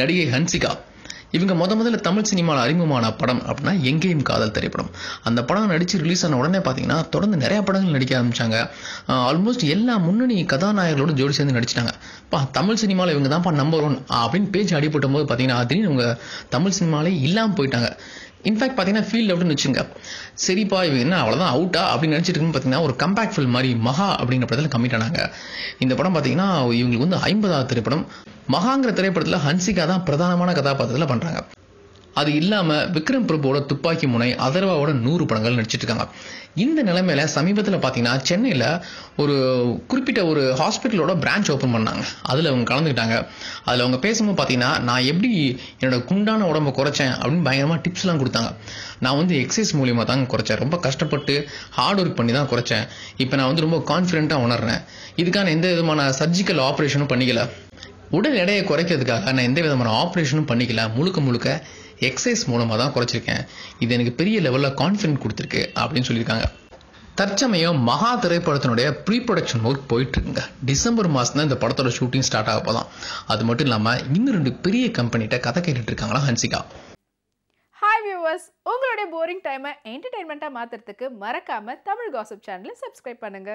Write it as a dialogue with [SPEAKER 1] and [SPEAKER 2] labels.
[SPEAKER 1] நடிகை ஹன்சிகா. இவங்க முத முதல்ல தமிழ் சினிமாவில் அறிமுகமான படம் அப்படின்னா எங்கேயும் காதல் திரைப்படம். அந்த படம் நடித்து ரிலீஸ் ஆன உடனே பார்த்தீங்கன்னா தொடர்ந்து நிறையா படங்கள் நடிக்க ஆரம்பிச்சாங்க. ஆல்மோஸ்ட் எல்லா முன்னணி கதாநாயகர்களோட ஜோடி சேர்ந்து நடிச்சிட்டாங்க. பா தமிழ் சினிமாவில் இவங்க தான்ப்பா நம்பர் ஒன் அப்படின்னு பேச்சு அடிபட்டும் போது பார்த்தீங்கன்னா அதுலேயும் இவங்க தமிழ் சினிமாவிலே இல்லாமல் போயிட்டாங்க. இன்ஃபேக்ட் பார்த்தீங்கன்னா ஃபீல்ட் அப்படின்னு வச்சுங்க சரிப்பா இவங்க என்ன அவ்வளோதான் அவுட்டா அப்படின்னு நினச்சிட்டு பார்த்தீங்கன்னா ஒரு கம்பேக்ட் ஃபில் மாதிரி மகா அப்படிங்கிற படத்தில் கம்மிட் ஆனாங்க. இந்த படம் பார்த்தீங்கன்னா இவங்களுக்கு வந்து ஐம்பதாவது திரைப்படம். மகாங்கிற திரைப்படத்தில் ஹன்சிகா தான் பிரதானமான கதாபாத்திரத்தில் பண்ணுறாங்க அது இல்லாமல் விக்ரம் பிரபுவோட துப்பாக்கி முனை அதர்வாவோட நூறு படங்கள் நடிச்சிட்டு இருக்காங்க. இந்த நிலைமையில சமீபத்தில் பார்த்தீங்கன்னா சென்னையில் ஒரு குறிப்பிட்ட ஒரு ஹாஸ்பிட்டலோட பிரான்ச் ஓப்பன் பண்ணாங்க. அதில் அவங்க கலந்துக்கிட்டாங்க. அதில் அவங்க பேசும்போது பார்த்தீங்கன்னா நான் எப்படி என்னோட குண்டான உடம்பை குறைச்சேன் அப்படின்னு பயங்கரமாக டிப்ஸ்லாம் கொடுத்தாங்க. நான் வந்து எக்ஸசைஸ் மூலியமாக தான் குறைச்சேன். ரொம்ப கஷ்டப்பட்டு ஹார்ட் ஒர்க் பண்ணி தான் குறைச்சேன். இப்போ நான் வந்து ரொம்ப கான்ஃபிடென்ட்டாக உணர்றேன். இதுக்கான எந்த விதமான சர்ஜிக்கல் ஆப்ரேஷனும் பண்ணிக்கல. உடல் எடையை குறைக்கிறதுக்காக நான் எந்த விதமான ஆப்ரேஷனும் பண்ணிக்கல. முழுக்க முழுக்க எக்ஸசைஸ் மூலமாக தான் குறைச்சிருக்கேன். இது எனக்கு பெரிய லெவலில் கான்ஃபிடென்ட் கொடுத்துருக்கு அப்படின்னு சொல்லியிருக்காங்க. தற்சமயம் மகா திரைப்படத்தினுடைய ப்ரீ ப்ரொடக்ஷன் ஒர்க் போயிட்டு இருக்குங்க டிசம்பர் மாதம் தான் இந்த படத்தோட ஷூட்டிங் ஸ்டார்ட் ஆக போதும் அது மட்டும் இல்லாமல் இன்னும் ரெண்டு பெரிய கம்பெனிகிட்ட கதை கேட்டுட்டு இருக்காங்களா ஹன்சிகா.
[SPEAKER 2] ஹாய் வியூவர்ஸ் உங்களுடைய போரிங் டைமை என்டர்டைன்மெண்ட்டாக மாற்றுறதுக்கு மறக்காமல் தமிழ் காசப் சேனலை சப்ஸ்கிரைப் பண்ணுங்கள்